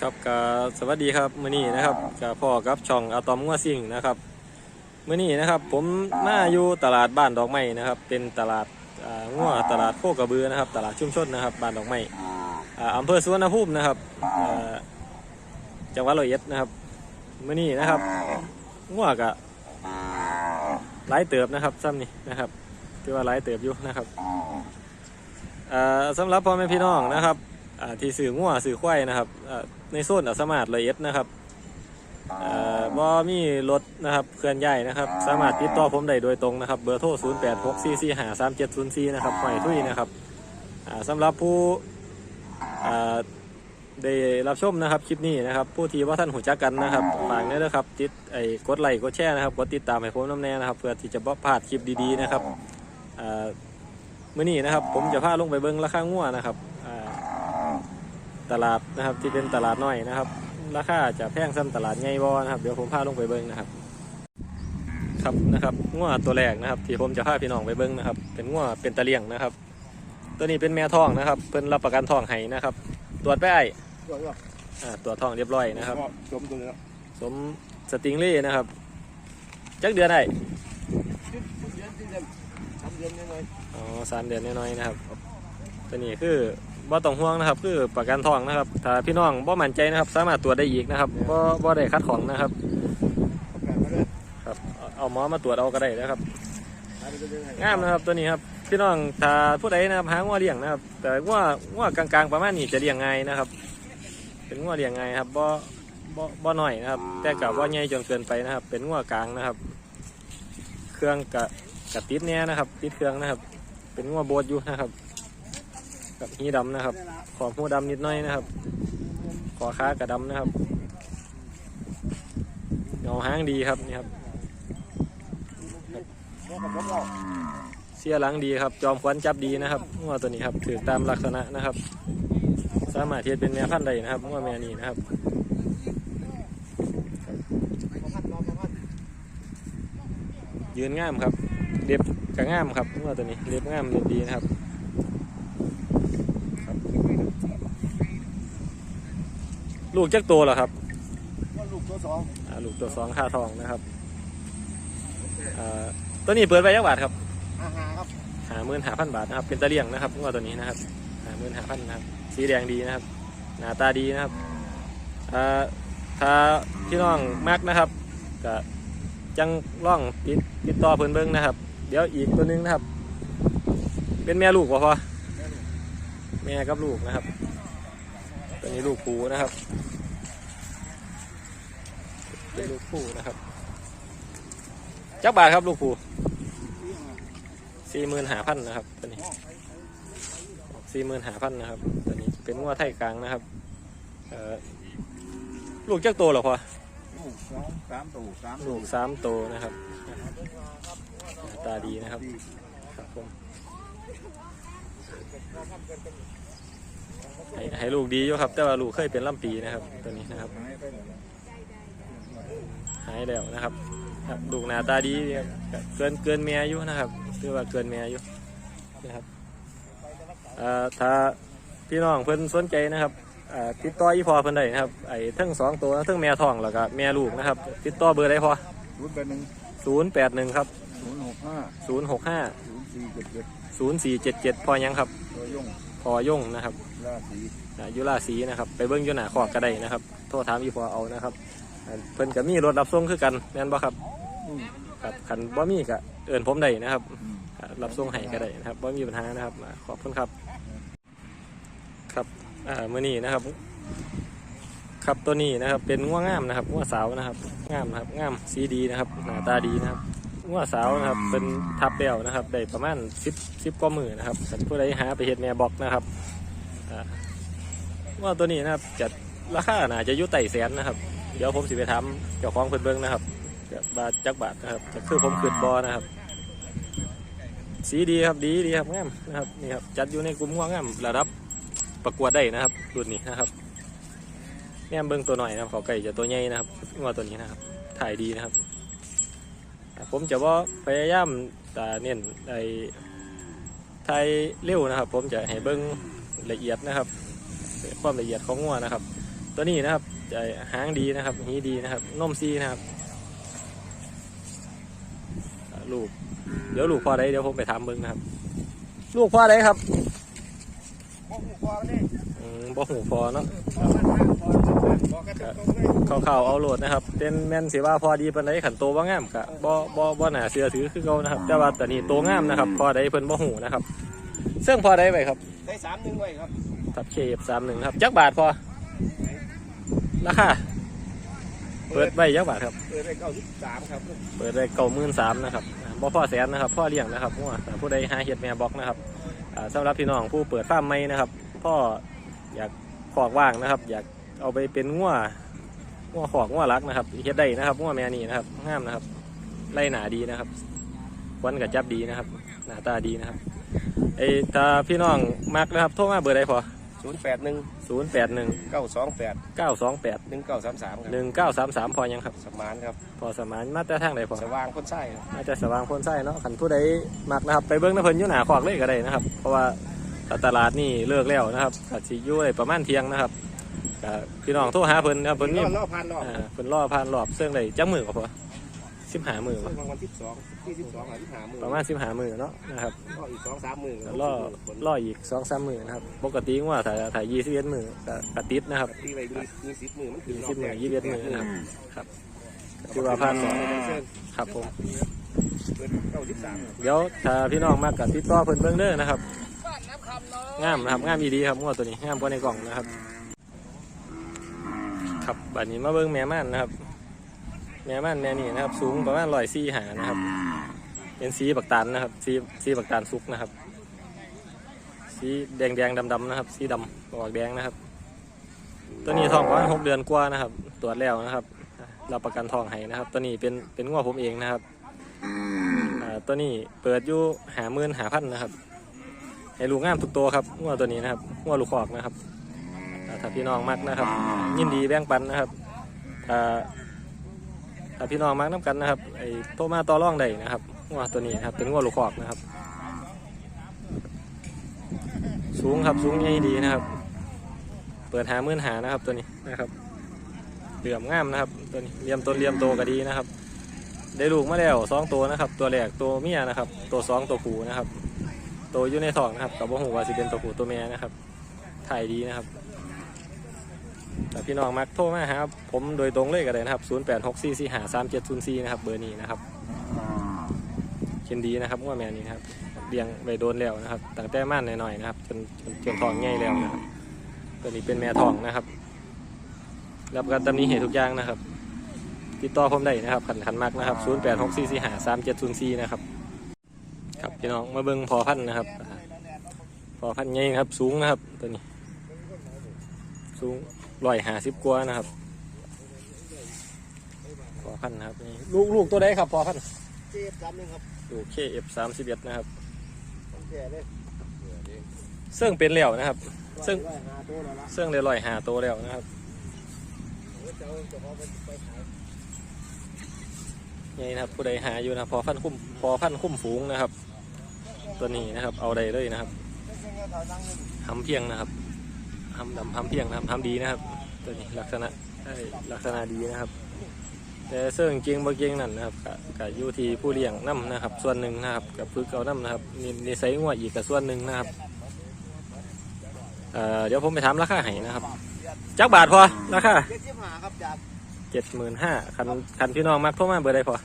ครับกสวัสดีครับมื้อนี้นะครับกับพ่อกับช่องอะตอมงัวซิ่งนะครับมื้อนี้นะครับผมมาอยู่ตลาดบ้านดอกไม้นะครับ เป็นตลาดงัวตลาดโคกระบือนะครับ ตลาดชุมชนนะครับบ้านดอกไม้อ่าอำเภอสุวรรณภูมินะครับจังหวัดร้อยเอ็ดนะครับมื้อนี้นะครับงัวกะหลายเติบนะครับซ้ำนี่นะครับถือว่าหลายเติบอยู่นะครับอ่าสำหรับพ่อแม่พี่น้องนะครับ ที่สื่องัวสื่อควายนะครับอ่าในโซนอัสมาร์ทละเอียดนะครับอ่าบ่มีรถนะครับเคลื่อนย้ายนะครับ สามารถติดต่อผมได้โดยตรงนะครับ เบอร์โทร 0 8 6 4 4 5 3 7 0 4 นะครับหอยทุยนะครับอ่าสำหรับผู้อ่าได้รับชมนะครับคลิปนี้นะครับ ผู้ที่ว่าท่านหูจักกันนะครับฝากเนี่ยนะครับติดไอ้กดไลค์กดแชร์นะครับกดติดตามให้ผมน้ำแน่นะครับ เพื่อที่จะบ่พลาดคลิปดีๆนะครับอ่ามื้อนี้นะครับ ผมจะพาลงไปเบิ่งราคางัวนะครับอ่า ตลาดนะครับที่เป็นตลาดน้อยนะครับ ราคาจะแพงซ้ำตลาดใหญ่บ่นะครับเดี๋ยวผมพาลงไปเบิ้งนะครับ ครับนะครับงัวตัวแรกนะครับ ที่ผมจะพาพี่น้องไปเบิ้งนะครับ เป็นงัวเป็นตะเลียงนะครับ ตัวนี้เป็นแม่ท้องนะครับเพิ่นรับประกันท้องให้นะครับ ตรวจไปไอ้ด้วยว่าอ่าตรวจท้องเรียบร้อยนะครับจมตัวนี้แล้วสมสติงเล่นะครับจักเดือนได้เดือนเดือนเดือนทำเดือนยังไงอ๋อสามเดือนน้อยๆนะครับ ตัวนี้คือ บ่ต้องห่วงนะครับ คือประกันทองนะครับถ้าพี่น้องบ่มั่นใจนะครับ สามารถตรวจได้อีกนะครับบ่บ่ได้คัดของนะครับประกาศมาเลยครับเอาเอาหมอมาตรวจเอาก็ได้นะครับหาไปเป็นยังไงงามนะครับตัวนี้ครับพี่น้องถ้าผู้ใดนะครับหางัวเลี้ยงนะครับ แต่งัวงัวกลางๆประมาณนี้จะเลี้ยงง่ายนะครับ เป็นงัวเลี้ยงง่ายครับบ่บ่บ่น้อยนะครับ แต่กับว่าใหญ่จนเกินไปนะครับ เป็นงัวกลางนะครับ เครื่องกะกะติดเนี่ยนะครับ ติดเครื่องนะครับ เป็นงัวโบดอยู่นะครับ กับหีดำนะครับ ขอบหูดำนิดหน้อยนะครับ ขอค้ากระดำนะครับเงาห้างดีครับนี่ครับเสียหลังดีครับ จอมควันจับดีนะครับงัวตัวนี้ครับถือตามลักษณะนะครับ สามารถเทียบเป็นแม่พันธุ์ได้นะครับงัวแม่นี้นะครับยืนง่ามครับ เล็บกระง่ามครับงัวตัวนี้เล็บง่ามเล็บดีนะครับ ลูกจักโตวเหรอครับก็ลูกตัวสองอ่าลูกตัวสองค่าทองนะครับอ่าตัวนี้เปิดไปยักบาทครับอาหาครับหาหมื่นหาพันบาทนะครับเป็นตะเลียงนะครับงัวตัวนี้นะครับหาหมื่นหาพันนะครับสีแดงดีนะครับ หน้าตาดีนะครับอ่าถ้าพี่น้องมักนะครับก็จังร่องติดติดต่อเพิ่นเบิ้งนะครับ เดี๋ยวอีกตัวหนึงนะครับ เป็นแม่ลูกป่ะพอแม่กับลูกนะครับ ตัวนี้ลูกผูนะครับเป็นลูกผูนะครับจักบาทครับลูกผูสี่หมื่นหาพันนะครับตัวนี้สี่หมื่นหาพันนะครับตัวนี้เป็นงัวไทยกลางนะครับเอ่อลูกจักโตวเหรอพอลูกสองสามตัวสามลูกสามโตวนะครับหน้าตาดีนะครับครับผม ให้ให้ลูกดีอยู่ครับ แต่ว่าลูกเคยเป็นลำปีนะครับ ตัวนี้นะครับหายไปหมดหายแล้วนะครับครับลูกหน้าตาดีครับเกินเกินเมียอยู่นะครับคือว่าเกินเมียอยู่นะครับเอ่อถ้าพี่น้องเพิ่นสนใจนะครับเอ่อติดต่ออีพอเพิ่นได้นะครับไอ้ทั้งสองตัวทั้งแม่ท้องแล้วก็แม่ลูกนะครับ ติดต่อเบอร์ได้พอศูนย์แปดหนึ่งศูนย์แปดหนึ่งครับศูนย์หกห้าศูนย์หกห้าศูนย์สี่เจ็ดเจ็ดศูนย์สี่เจ็ดเจ็ดพอยังครับตัวย่งพอย่งนะครับ ราศีอ่าอยุราสีนะครับ ไปเบิ้งอยุหนาขอกก็ได้นะครับ โทษถามอีพอเอานะครับอ่าเพิ่นก็มีรถรับส่งคือกันแม่นบ่ครับอืมครับคันบ่มีก็เอิ้นผมได้นะครับอืมอ่ารับส่งให้ก็ได้นะครับบ่มีปัญหานะครับอ่าขอบคุณครับ ครับอ่ามื้อนี้นะครับ ครับตัวนี้นะครับ เป็นง่วงงามนะครับง่วสาวนะครับงามนะครับงามสีดีนะครับ หน้าตาดีนะครับง่วสาวนะครับ เป็นทับเปลวนะครับได้ประมาณสิบสิบกว่ามือนะครับท่านผู้ใดหาไปเห็ดแม่บอกนะครับ อ่าตัวนี้นะครับจะราคาน่าจะอยุ่ไต่แสนนะครับ เดี๋ยวผมสิไปทำเจ้าของเพิ่นเบิ้งนะครับจะบาทจักบาทนะครับคือผมขืดบอนะครับ สีดีครับดีดีครับงามนะครับนี่ครับจัดอยู่ในกลุ่มง่วงงามระดับประกวดได้นะครับรุ่นนี้นะครับแง่มเบิ้งตัวหน่อยนะครับเขาไก่จะตัวใหญ่นะครับงวตัวนี้นะครับ ถ่ายดีนะครับ ผมจะว่าพยายามแต่เน้นไอ้ถ่ายเร็วนะครับ ผมจะให้เบิ้ง ละเอียดนะครับ ความละเอียดของงัวนะครับ ตัวตัวนี้นะครับจะหางดีนะครับหีดีนะครับนมซีนะครับอ่าลูกเดี๋ยวลูกพ่อใดเดี๋ยวผมไปถามเบิ้งนะครับ ลูกพ่อใดครับพอหูพอนี่อืมบ่หูพอเนาะพอมันพอพอกันตรงเลยข่าวๆเอาโหลดนะครับ เป็นแม่นสิว่าพอดีปานใดขันโตบ่งามกะบ่บ่บ่หนาเสือถือคือเขานะครับ แต่ว่าตอนนี้โตงามนะครับ พอใดเพิ่นบ่หูนะครับ ซึ่งพอใดไปครับได้สามหนึ่งไว้ครับทับเคฟสามหนึ่งครับจักบาทพอราคาเปิดไว้จักบาทครับเออได้เก้าสิบสามครับ เปิดไว้เก้าหมื่นสามนะครับบ่พ่อแสนนะครับพ่อเลี้ยงนะครับงัวแต่ผู้ใดหาเห็ดแม่บอกนะครับอ่าสำหรับพี่น้องผู้เปิดฟาร์มใหม่นะครับ พ่ออยากขอกว่างนะครับ อยากเอาไปเป็นงัวงัวขอกงัวรักนะครับเฮ็ดได้นะครับงัวแม่นี่นะครับงามนะครับไล่หนาดีนะครับควันกับจับดีนะครับ หน้าตาดีนะครับ ไอ้ถ้าพี่น้องมักนะครับโทรมาเบอร์ใดพอศูนย์แปดหนึ่งศูนย์แปดหนึ่งเก้าสองแปดเก้าสองแปดหนึ่งเก้าสามสามครับหนึ่งเก้าสามสามพอยังครับ สมานครับ พอสมานมาแต่ทางใดพอสว่างคนไส้ครับน่าจะสว่างพ้นไส้เนาะขันผู้ใดมักนะครับ ไปเบิ้งน้ำเพิ่นอยู่หนาขวากเลยก็ได้นะครับ เพราะว่าตลาดนี่เลิกแล้วนะครับก็สิอยู่ได้ประมาณเที่ยงนะครับก็พี่น้องโทรหาเพิ่นนะครับเพิ่นนี่รอบรอบพันรอบอ่าเพิ่นรอผ่านรอบเสื่องได้จักมือก็พอ สิบหามือช่วบ่งวันที่สองที่สิบสองหรือที่หาหมื่นประมาณสิบหามือเนาะนะครับก็อีกสองสามหมื่นแล้วรอรออีกสองสามมือนะครับ ปกติว่าถ่ายถ่ายยี่สิบเอ็ดมือก็กระติดนะครับตีไปมีมีสิบหมื่นมันถึงยี่สิบมือยี่สิบเอ็ดมือนะครับครับคือว่าผ่านรอบครับผมเปิดเก้าสิบสามเดี๋ยวถ้าพี่น้องมากกับติดต่อเพิ่นเบิ่งเด้อนะครับงามนะครับงามอีดีครับงวดตัวนี้งามกว่าในกล่องนะครับ ครับบัดนี้มาเบิ่งแม่ม่านนะครับ แม่ม่านแม่นี่นะครับ สูงประมาณร้อยสี่หานะครับ เป็นสีบักตาลนะครับ สีสีบักตาลสุกนะครับ สีแดงแดงดำดำนะครับ สีดำออกแดงนะครับ ตัวนี้ทองประมาณหกเดือนกว่านะครับ ตรวจแล้วนะครับรับประกันทองให้นะครับ ตัวนี้เป็นเป็นงวผมเองนะครับอ่าตัวนี้เปิดอยู่หาหมื่นหาพันนะครับให้ลูกงามทุกตัวครับงัวตัวนี้นะครับงัวลูกคอกนะครับถ้าพี่น้องมักนะครับ ยินดีแบ่งปันนะครับถ้า ถ้าพี่น้องมักน้ำกันนะครับไอ้โตมาต่อร่องได้นะครับงัวตัวนี้นะครับเป็นงัวลูกคอกนะครับ สูงครับสูงใหญ่ดีนะครับ เปิดหาหมื่นหานะครับตัวนี้นะครับเหลื่อมงามนะครับตัวนี้เลียมตัวเลียมโตก็ดีนะครับ ได้ลูกมาแล้วสองตัวนะครับ ตัวแรกตัวเมียนะครับ ตัวสองตัวผูนะครับ ตัวอยู่ในท้องนะครับกับว่าหูว่าสิเป็นตัวผูตัวเมียนะครับถ่ายดีนะครับ แต่พี่น้องมักโทรมาหาผมโดยตรงเลยก็ได้นะครับ 0 8 6 4 4 5 3 7 0 4 นะครับ เบอร์นี้นะครับเช่นดีนะครับว่าแม่นี้นะครับเลี้ยงไปโดนแล้วนะครับตั้งแต่ม่านหน่อยๆนะครับ จนจนจนทองใหญ่แล้วนะครับตัวนี้เป็นแม่ทองนะครับรับกันตำนี้เหตุทุกอย่างนะครับ ติดต่อผมได้นะครับขันขันมากนะครับ 0 8 6 4 4 5 3 7 0 4 นะครับ ครับพี่น้องมาเบิ่งพอพันนะครับพอพันใหญ่ครับ สูงนะครับตัวนี้ สูง ร้อยหาสิบกว่านะครับพอพันธุ์นะครับนี่ลูกลูกตัวใดครับพอพันธุ์เจ็บสามหนึ่งครับลูกเคเอฟสามสิบเอ็ดนะครับต้องแก่เลยเสื่องเป็นแล้วนะครับซึ่งร้อยห้าตัวแล้วละเสื่องได้ร้อยหาตัวแล้วนะครับเจ้าเจ้าของเป็นไปขายนี่นะครับผู้ใดหาอยู่นะครับพอพันธุ์คุ้มพอพันธุ์คุ้มฝูงนะครับ ตัวนี้นะครับเอาได้เลยนะครับทำเพียงนะครับ ทำดำทำเพียงนะครับทำดีนะครับตัวนี้ลักษณะเอ้ยลักษณะดีนะครับ แต่เสื่องเกียงบ่เกียงนั่นนะครับกะกะอยู่ที่ผู้เลี้ยงน้ำนะครับ ส่วนหนึ่งนะครับกับพึกเอาน้ำนะครับนี่นี่ใส่งัวอีกกับส่วนหนึ่งนะครับเอ่อเดี๋ยวผมไปถามราคาให้นะครับจักบาทพอราคาเจ็ดสิบห้าครับจากเจ็ดหมื่นห้าคันคันพี่น้องมักโทรมาเบอร์ใดพอ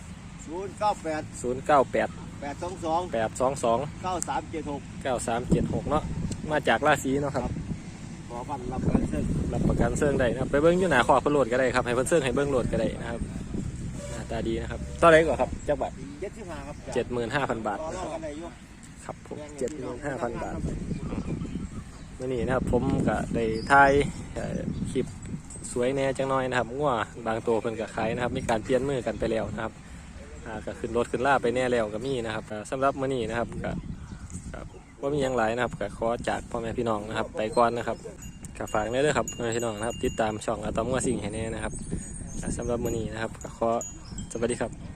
ศูนย์เก้าแปดศูนย์เก้าแปดแปดสองสองแปดสองสองเก้าสามเจ็ดหกเก้าสามเจ็ดหกเนาะมาจากราศีเนาะครับข อพันรับการเส้นรับประกันเสื่องได้นะครับไปเบิ้งอยู่หนาขอบเพิ่นโหลดก็ได้ครับให้เพิ่นเสื่องให้เบิ้งโหลดก็ได้นะครับหน้าตาดีนะครับต่อไรก่อนครับจักบาทเจ็ดสิบห้าครับเจ็ดหมื่นห้าพันบาทต่อนะรคอรับบกันได้อยุ่ครับผมเจ็ดหมื่นห้าพันบาทมื่อนี้นะครับผมก็ได้ถ่ายเอ่อคลิปสวยแหน่จังน้อยนะครับง่วบางตัวเพิ่นก็ขายนะครับ มีการเปลี่ยนมือกันไปแล้วนะครับอ่าก็ขึ้นรถขึ้นล่าไปแน่แล้วก็มีนะครับอ่าสำหรับมื่อนี้นะครับก็ก็ ว่ามีอย่างหลายนะครับก็ขอจากพ่อแม่พี่น้องนะครับ ไปก่อนนะครับก็ฝากได้เลยครับพ่อแม่พี่น้องนะครับ ติดตามช่องอะตอมว่าสิ่งแห่งนี้นะครับอ่าสำหรับมื้อนี้นะครับก็ขอสวัสดีครับ